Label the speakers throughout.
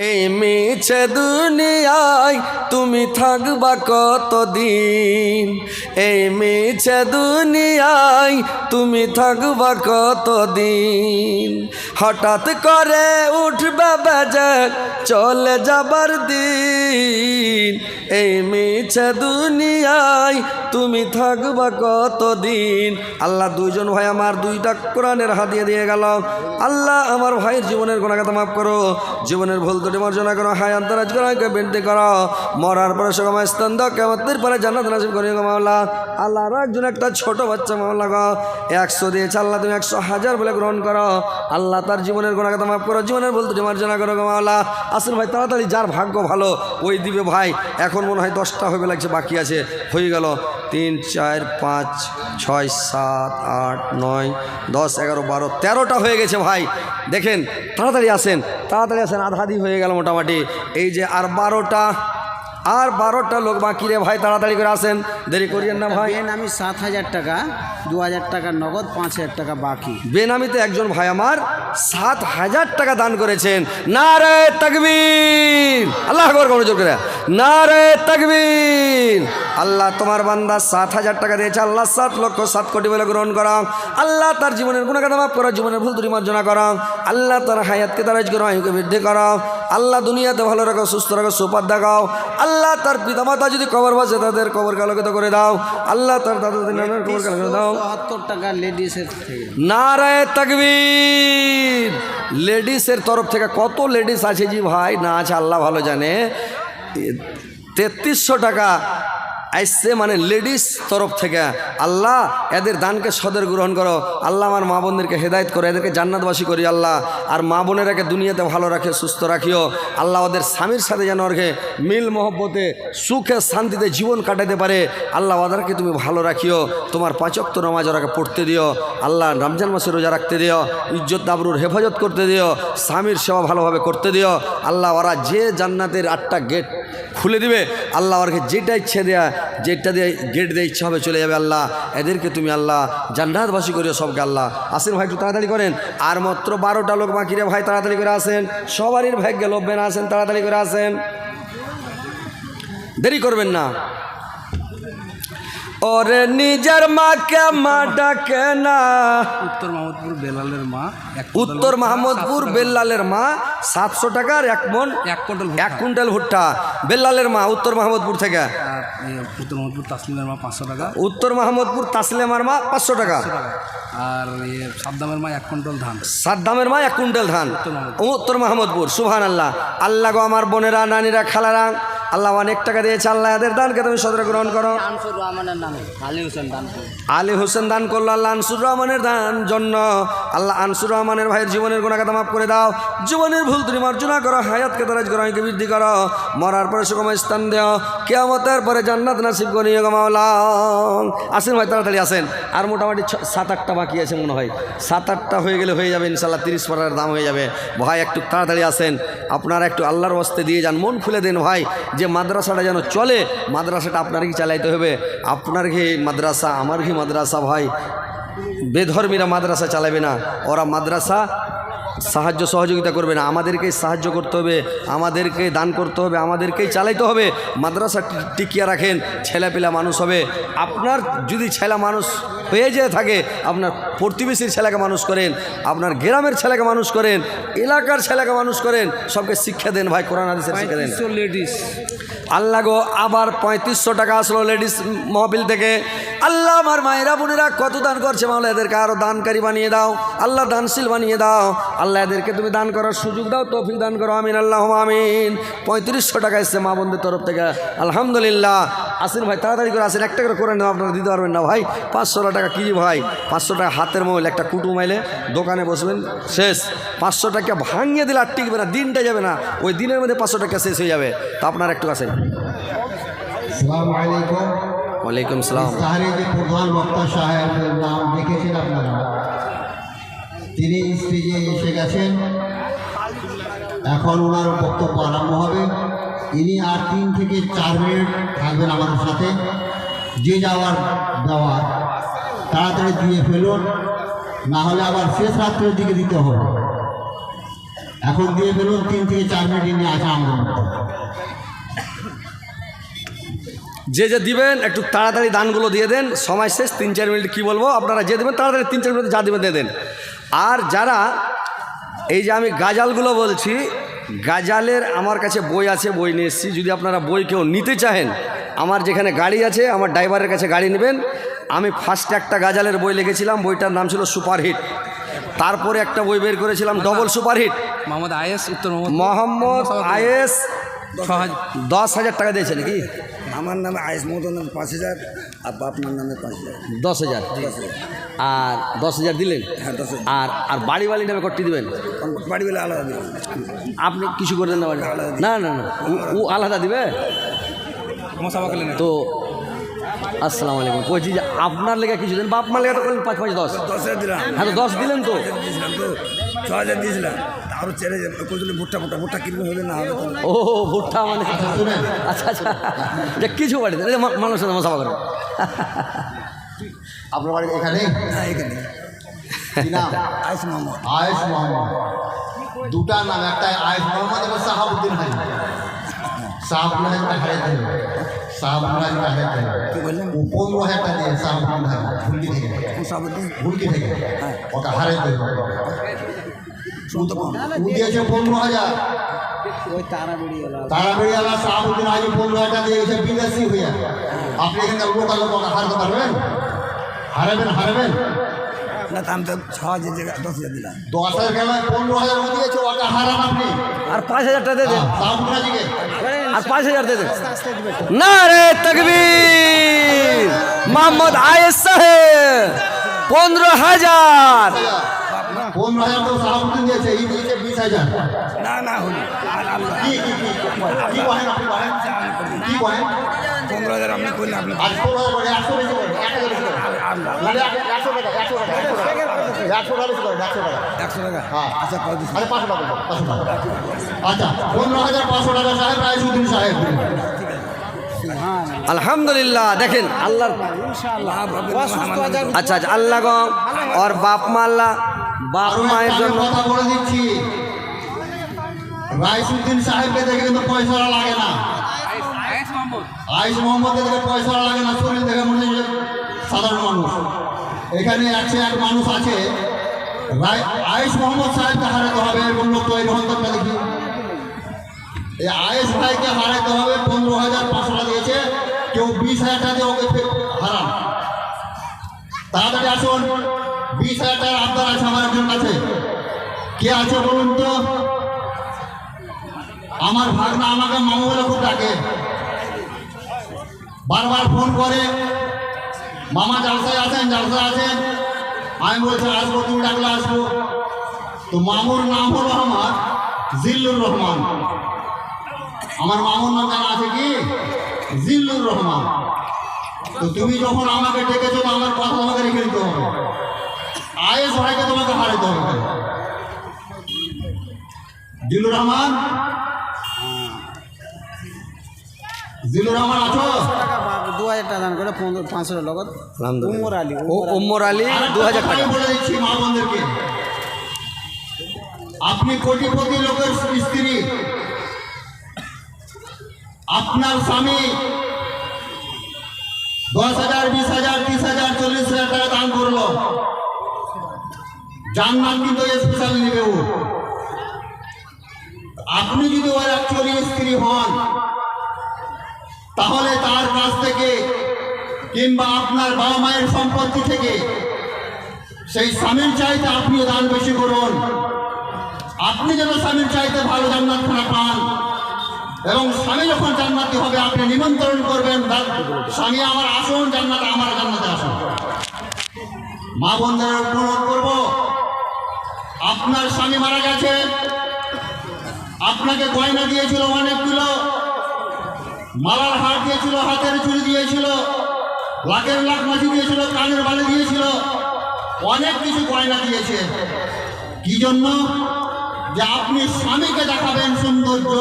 Speaker 1: এই মিছে দুনিয়ায় তুমি থাকবা কতদিন? এই মিছে দুনিয়ায় তুমি থাকবা কতদিন? হঠাৎ করে উঠবে বেজে চলে যাবার দিন। এই মিছে দুনিয়ায় তুমি থাকবা কতদিন? আল্লাহ দুইজন ভাই আমার দুইটা কোরআনের হাতিয়ে দিয়ে দিয়ে গেল। আল্লাহ আমার ভাইয়ের জীবনের গোনাগাতা মাফ করো। জীবনের ভুল ত্রুটি মার্জনা করো হায় আন্তরাজ করো বিনতি করো। মরার পরে সময় স্থান দাও কেমতের পরে জান্নাত নাসিব করি গো মাওলা। আল্লাহ আরও একজন একটা ছোট বাচ্চা মাওলা গো। একশো দিয়েছে আল্লাহ, তুমি একশো হাজার বলে গ্রহণ করো। আল্লাহ তার জীবনের গোনাগাতা মাফ করো, জীবনের ভুল ত্রুটি মার্জনা করো গো মাওলা। ভাই, তাড়াতাড়ি যার ভাগ্য ভালো, ওই দিবে ভাই। এখন মনে হয় দশটা হবে লাগছে, বাকি আছে, হয়ে গেল। তিন চার পাঁচ ছয় সাত আট নয় দশ এগারো বারো তেরোটা হয়ে গেছে ভাই। দেখেন তাড়াতাড়ি আসেন তাড়াতাড়ি আসেন আধাদি হয়ে গেল মোটামুটি। এই যে আর বারোটা আর বারোটা লোক বাকি রে ভাই তাড়াতাড়ি করে আসেন। দেরি করিয়েন না ভাই।
Speaker 2: আমি সাত হাজার টাকা দু হাজার টাকা নগদ পাঁচ হাজার টাকা বাকি।
Speaker 1: বেনামিতে একজন ভাই আমার সাত হাজার টাকা দান করেছেন। না রে তকবীর। আল্লাহ করে। না রে তকবীর। আল্লাহ তোমার বান্দা সাত হাজার টাকা দিয়েছে, আল্লাহ সাত লক্ষ সাত কোটি বলে গ্রহণ করা আল্লাহ তার জীবনের গুণাগাতা মাফ করা, জীবনের ভুল ত্রুটি মার্জনা আল্লাহ তার হায়াতকে তারাজ করো আয়ুকে বৃদ্ধি করা আল্লাহ দুনিয়াতে ভালো রাখো, সুস্থ রাখো সুপাত দেখাও। আল্লাহ তার পিতামাতা যদি কবর বসে, তাদের কবর আলোকিত করে দাও। আল্লাহ তার দাদা নানার কবর করে দাও।
Speaker 2: টাকা লেডিসের
Speaker 1: নারায় তাকবীর। লেডিসের তরফ থেকে কত লেডিস আছে জি ভাই? না আছে, আল্লাহ ভালো জানে। তেত্রিশশো টাকা আসছে মানে লেডিস তরফ থেকে, আল্লাহ এদের দানকে সদের গ্রহণ করো। আল্লাহ আমার মা বোনদেরকে হেদায়ত করো, এদেরকে জান্নাতবাসী করি আল্লাহ। আর মা বোনেরাকে দুনিয়াতে ভালো রাখে সুস্থ রাখিও। আল্লাহ ওদের স্বামীর সাথে যেন ওরকে মিল মহব্বতে, সুখে, শান্তিতে জীবন কাটাতে পারে। আল্লাহ ওদেরকে তুমি ভালো রাখিও, তোমার পাঁচক্ত নামাজ ওরাকে পড়তে দিও। আল্লাহ রমজান মাসে রোজা রাখতে দিও, ইজ্জত আবরুর হেফাজত করতে দিও, স্বামীর সেবা ভালোভাবে করতে দিও। আল্লাহ ওরা যে জান্নাতের আটটা গেট খুলে দিবে, আল্লাহ ওরকে যেটা ইচ্ছে দেয়া যেটা দিয়ে গেট দিয়ে ইচ্ছা হবে চলে যাবে আল্লাহ। এদেরকে তুমি আল্লাহ জান্নাতবাসী করিও সবকে আল্লাহ। আসেন ভাই একটু তাড়াতাড়ি করেন। আর মাত্র বারোটা লোক বাকি রে ভাই, তাড়াতাড়ি করে আসেন। সবারই ভাগ্যে লোভবেন, আসেন, তাড়াতাড়ি করে আসেন। দেরি করবেন না। ওরে নিজের মাকে মা ডাকে না।
Speaker 3: উত্তর মোহাম্মদপুর বেলালের মা
Speaker 1: উত্তর মাহমুদপুর বেল্লালের মা সাতশো টাকার এক মন
Speaker 3: এক কুইন্টাল
Speaker 1: এক কুইন্টাল ভুট্টা। বেল্লালের মা উত্তর মাহমুদপুর থেকে।
Speaker 3: উত্তর মোহাম্মদপুর তাসলিমের মা পাঁচশো টাকা।
Speaker 1: উত্তর মাহমুদপুর তাসলেমার মা পাঁচশো টাকা।
Speaker 3: আর সাদ্দামের মা এক কুইন্টাল ধান।
Speaker 1: সাদ্দামের মা এক কুইন্টাল ধান। উত্তর মাহমুদপুর। সুহান আল্লাহ আল্লাহ গো আমার বোনেরা নানিরা খালারা। আল্লাহ অনেক টাকা দিয়েছে আল্লাহ এদের দানকে তুমি সদরে গ্রহণ করো।
Speaker 2: আলী হোসেন দান করুন।
Speaker 1: আলী হোসেন দান করল আল্লাহ আনসুর রহমানের দান জন্য। আল্লাহ আনসুর রহমানের ভাইয়ের জীবনের গুণাগাতা মাফ করে দাও। জীবনের ভুল তুমি মার্জনা করো হায়াতকে তারাজ করো আইকে বৃদ্ধি করো। মরার পরে সুগম স্থান দেও কেয়ামতের পরে জান্নাত নাসিব করি মাওলা। আসেন ভাই তাড়াতাড়ি আসেন। আর মোটামুটি সাত আটটা বাকি আছে মনে হয়। সাত আটটা হয়ে গেলে হয়ে যাবে ইনশাল্লাহ তিরিশ পারার দাম হয়ে যাবে। ভাই একটু তাড়াতাড়ি আসেন। আপনারা একটু আল্লাহর বস্তে দিয়ে যান মন খুলে দেন ভাই। যে মাদ্রাসাটা যেন চলে, মাদ্রাসাটা আপনার কি চালাইতে হবে। আপনার ঘি মাদ্রাসা, আমার ঘি মাদ্রাসা ভাই। বেধর্মীরা মাদ্রাসা চালাবে না। ওরা মাদ্রাসা সাহায্য সহযোগিতা করবেন আমাদেরকেই সাহায্য করতে হবে আমাদেরকে দান করতে হবে আমাদেরকেই চালাইতে হবে। মাদ্রাসা টিকিয়ে রাখেন ছেলেপেলা মানুষ হবে। আপনার যদি ছেলে মানুষ হয়ে যেয়ে থাকে আপনার প্রতিবেশীর ছেলেকে মানুষ করেন আপনার গ্রামের ছেলেকে মানুষ করেন এলাকার ছেলেকে মানুষ করেন সবকে শিক্ষা দেন ভাই কোরআন হাদিসের শিক্ষা দেন।
Speaker 3: লেডিস।
Speaker 1: আল্লাহ গো আবার পঁয়ত্রিশশো টাকা আসলো লেডিস মহবিল থেকে। আল্লাহ আমার মায়েরা বোনেরা কত দান করছে মাওলা, এদেরকে আরও দানকারী বানিয়ে দাও। আল্লাহ দানশীল বানিয়ে দাও। আল্লাহ এদেরকে তুমি দান করার সুযোগ দাও, তৌফিক দান করো, আমিন আল্লাহ আমিন। পঁয়ত্রিশশো টাকা এসছে মা বোনদের তরফ থেকে। আলহামদুলিল্লাহ। আসেন ভাই, তাড়াতাড়ি করে আসেন, একটা করে করে নেওয়া আপনারা দিতে পারবেন না ভাই। পাঁচশো টাকা কিজি ভাই? পাঁচশো টাকা হাতের মোবাইল একটা কুটু মাইলে দোকানে বসবেন, শেষ। পাঁচশো টাকা ভাঙিয়ে দিলে আর টিকবে না, দিনটা যাবে না। ওই দিনের মধ্যে পাঁচশো টাকা শেষ হয়ে যাবে। তা আপনারা একটু আসেন ওয়ালাইকুম সালাম।
Speaker 4: যে প্রধান বক্তা সাহেবের নাম দেখেছেন আপনারা। তিনি স্টেজে এসে গেছেন। এখন ওনার বক্তব্য আরম্ভ হবে। ইনি আর তিন থেকে চার মিনিট থাকবেন আমাদের সাথে। যে যাওয়ার দেওয়ার, তাড়াতাড়ি দিয়ে ফেলুন। না হলে আবার শেষ রাত্রের দিকে দিতে হবে। এখন দিয়ে ফেলুন, তিন থেকে চার মিনিট নিয়ে আসা আমাদের।
Speaker 1: যে যে দিবেন একটু তাড়াতাড়ি দানগুলো দিয়ে দেন সময় শেষ তিন চার মিনিট কী বলব আপনারা যে দেবেন তাড়াতাড়ি তিন চার মিনিট যা দেবেন দিয়ে দেন। আর যারা এই যে আমি গাজালগুলো বলছি গাজালের আমার কাছে বই আছে বই নিয়ে এসেছি। যদি আপনারা বই কেউ নিতে চাহেন আমার যেখানে গাড়ি আছে আমার ড্রাইভারের কাছে গাড়ি নেবেন। আমি ফার্স্ট একটা গাজালের বই লিখেছিলাম বইটার নাম ছিল সুপারহিট। তারপরে একটা বই বের করেছিলাম ডবল সুপারহিট।
Speaker 3: মোহাম্মদ আয়েস উত্তর মোহাম্মদ
Speaker 1: আয়েস দশ হাজার টাকা দিয়েছে নাকি?
Speaker 2: আমার নামে আয়ুষ মতন পাঁচ হাজার আর আপনার নামে পাঁচ হাজার।
Speaker 1: দশ হাজার? আর দশ হাজার দিলেন?
Speaker 2: হ্যাঁ দশ হাজার।
Speaker 1: আর আর বাড়ি বাড়ি নামে কটি দিবেন?
Speaker 2: বাড়ি বেলা আলাদা দিলাম
Speaker 1: আপনি কিছু করে দেন না বাড়ি না না না। ও- আলাদা দিবে? তো আসসালামু আলাইকুম। বলছি যে আপনার লেগে কিছু দেন বাপ মার লেগে তো করলেন পাঁচ পাঁচ দশ।
Speaker 2: দশ হাজার দিলাম।
Speaker 1: হ্যাঁ তো দশ দিলেন তো?
Speaker 2: তো। ছ হাজার দিয়েছিলাম। আরও চেড়ে করছিল ভুট্টা ভুট্টা ভুট্টা কিনবে হবে না
Speaker 1: ও ভুট্টা মানে আচ্ছা আচ্ছা। যে কিছু বাড়ি দেন এই যে মা- মানুষের সাথে মশা করে
Speaker 4: আপনার বাড়ি এখানে
Speaker 2: হ্যাঁ এখানে
Speaker 4: কি
Speaker 2: আয়ুষ মোহাম্মদ
Speaker 4: আয়েশ মোহাম্মদ দুটা নাম একটা আয়েশ মোহাম্মদ এবং সাহাবুদ্দিন হাজিটা হারাইতে হবে সাহাবুদ্দিন হাজিটা হারাইতে হবে
Speaker 2: কি বললেন?
Speaker 4: পনেরো দিয়ে সাহাবুদ্দিন ভুলকি থেকে। ভুলকি থেকে। ওকে হারাইতে হবে
Speaker 2: শুনতে পাবো
Speaker 4: ও দিয়েছে পনেরো হাজার।
Speaker 2: ওই তারা বেরিয়ে গেল।
Speaker 4: তারাবেড়িয়ালা সাহাবুদ্দিন হাজি পনেরো হাজার টাকা দিয়ে গেছে বিদেশি হইয়া আপনি এখানে লোকাল লোক হারাতে পারবেন হারাবেন হারাবেন?
Speaker 2: না তা আমি তো ছ হাজার জায়গায় দশ হাজার দিলাম।
Speaker 4: দশ হাজার কেন? পনেরো হাজার ও দিয়েছে ওকে হারান আপনি।
Speaker 1: আর পাঁচ হাজার টাকা আর পাঁচ দিয়ে না রে তকবীর। মোহাম্মদ আয়েস সাহেব পনেরো হাজার।
Speaker 4: পনেরো হাজার তো সাহাবুদ্দিন দিয়েছে এই দিয়েছে বিশ হাজার।
Speaker 2: না না হলো
Speaker 4: কি কি কি কি কহেন আপনি কহেন কি কহেন
Speaker 2: পনেরো হাজার আপনি করলেন আপনি
Speaker 4: আজ পনেরো করে একশো বেশি এক হাজার টাকা একশো টাকা একশো টাকা। একশো টাকা। বেশি করেন একশো টাকা।
Speaker 2: একশো টাকা?
Speaker 4: হ্যাঁ।
Speaker 2: আচ্ছা
Speaker 4: আরে পাঁচশো টাকা পাঁচশো টাকা। আচ্ছা পনেরো হাজার পাঁচশো টাকা সাহেব রায়সুদ্দিন সাহেব।
Speaker 1: আলহামদুলিল্লাহ দেখেন আল্লাহর আচ্ছা আচ্ছা আল্লাহ ওর বাপ মা আল্লাহ বাপ মায়ের জন্য
Speaker 4: কথা বলে দিচ্ছি। রাইসুদ্দিন সাহেবকে দেখে কিন্তু পয়সা লাগে না। আইস মোহাম্মদকে দেখে পয়সা লাগে না শরীর দেখে মনে সাধারণ মানুষ। এখানে একশো এক মানুষ আছে। আয়েশ মোহাম্মদ সাহেবকে হারাতে হবে এরকম লোক তো দেখি। এই আয়েশ ভাইকে হারাতে হবে পনেরো হাজার পাঁচশো টাকা দিয়েছে। কেউ বিশ হাজার টাকা দিয়ে ওকে হারান। তাড়াতাড়ি আসুন। বিশ হাজার টাকার একজন কাছে কে আছে বলুন তো? আমার ভাগনা আমাকে মামু খুব ডাকে। বারবার ফোন করে। মামা জালসায় আছেন জালসায় আছেন। আমি বলছি, আসব, তুমি ডাকলে আসব। তো মামুর নাম হলো আমার জিল্লুর রহমান। আমার মামুর নাম জানা আছে কি? জিল্লুর রহমান। তো তুমি যখন আমাকে ডেকেছো আমার কথা আমাকে রেখে দিতে হবে। আয়েস ভাইকে তোমাকে হারাইতে হবে। জিল্লুর রহমান? রহমান আছো?
Speaker 2: দু হাজার টাকা দান করে পনেরো পাঁচশো লগত উমর আলী
Speaker 1: ও আলী দু হাজার টাকা।
Speaker 4: বলে দিচ্ছি মা বোনদেরকে। আপনি কোটিপতি লোকের স্ত্রী। আপনার স্বামী দশ হাজার বিশ হাজার তিরিশ হাজার চল্লিশ হাজার টাকা দান করল। জান্নাত কিন্তু আপনি যদি ওর অ্যাকচুয়ালি স্ত্রী হন, তাহলে তার কাছ থেকে কিংবা আপনার বাবা মায়ের সম্পত্তি থেকে সেই স্বামীর চাইতে আপনিও দান বেশি করুন। আপনি যেন স্বামীর চাইতে ভালো জান্নাত খানা পান এবং স্বামী যখন জান্নাতি হবে, আপনি নিমন্ত্রণ করবেন স্বামী আমার আসুন, জান্নাতে, আমার জান্নাতে আসুন। মা বোনদের অনুরোধ করব আপনার স্বামী মারা গেছে। আপনাকে গয়না দিয়েছিল অনেকগুলো মালার হার দিয়েছিল, হাতের চুড়ি দিয়েছিল, লাখের লাখ মাছি দিয়েছিল, কানের বালি দিয়েছিল। অনেক কিছু গয়না দিয়েছে। কি জন্য? যে আপনি স্বামীকে দেখাবেন সৌন্দর্য,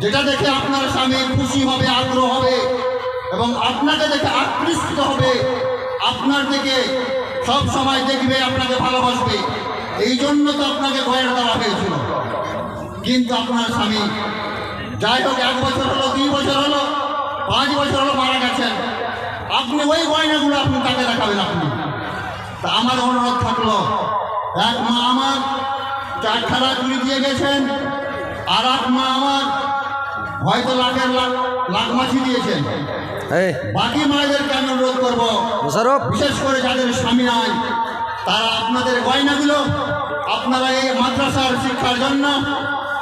Speaker 4: যেটা দেখে আপনার স্বামী খুশি হবে, আগ্রহ হবে, এবং আপনাকে দেখে আকৃষ্ট হবে। আপনার দিকে সব সময় দেখবে, আপনাকে ভালোবাসবে। এই জন্য তো আপনাকে গয়না দেওয়া হয়েছিল কিন্তু আপনার স্বামী যাই হোক এক বছর হলো দুই বছর হলো পাঁচ বছর হলো মারা গেছেন। আপনি ওই গয়নাগুলো আপনি তাকে দেখাবেন আপনি। তা আমার অনুরোধ থাকল এক মা আমার চারখানা চুরি দিয়ে গেছেন আর এক মা আমার হয়তো লাখের লাখ লাখ মাছি দিয়েছেন।
Speaker 1: এই।
Speaker 4: বাকি মায়েদেরকে আমি অনুরোধ করব? বিশেষ করে যাদের স্বামী নাই তারা আপনাদের গয়নাগুলো আপনারা এই মাদ্রাসার শিক্ষার জন্য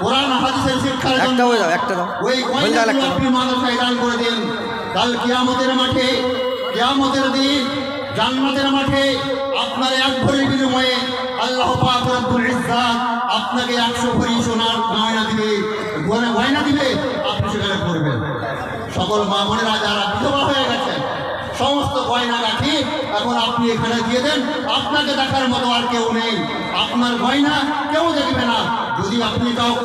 Speaker 4: কোরআন হাদিসের শিক্ষার জন্য
Speaker 1: একটা
Speaker 4: ওই গয়নাগুলো আপনি মাদ্রাসায় দান করে দিন। কাল কিয়ামতের মাঠে কিয়ামতের দিন জান্নাতের মাঠে আপনার এক ভরির বিনিময়ে আল্লাহ পাক রব্বুল ইজ্জাত আপনাকে একশো ভরি সোনার গয়না দিবে। গয়না গয়না দিবে আপনি সেখানে করবেন সকল মা বোনেরা যারা বিধবা হয়ে গেছেন সমস্ত গয়না গাঠি এখন আপনি এখানে দিয়ে দেন, আপনাকে দেখার মতো আর কেউ নেই। আপনার গয়না কেউ দেখবে না। যদি আপনি কাউকে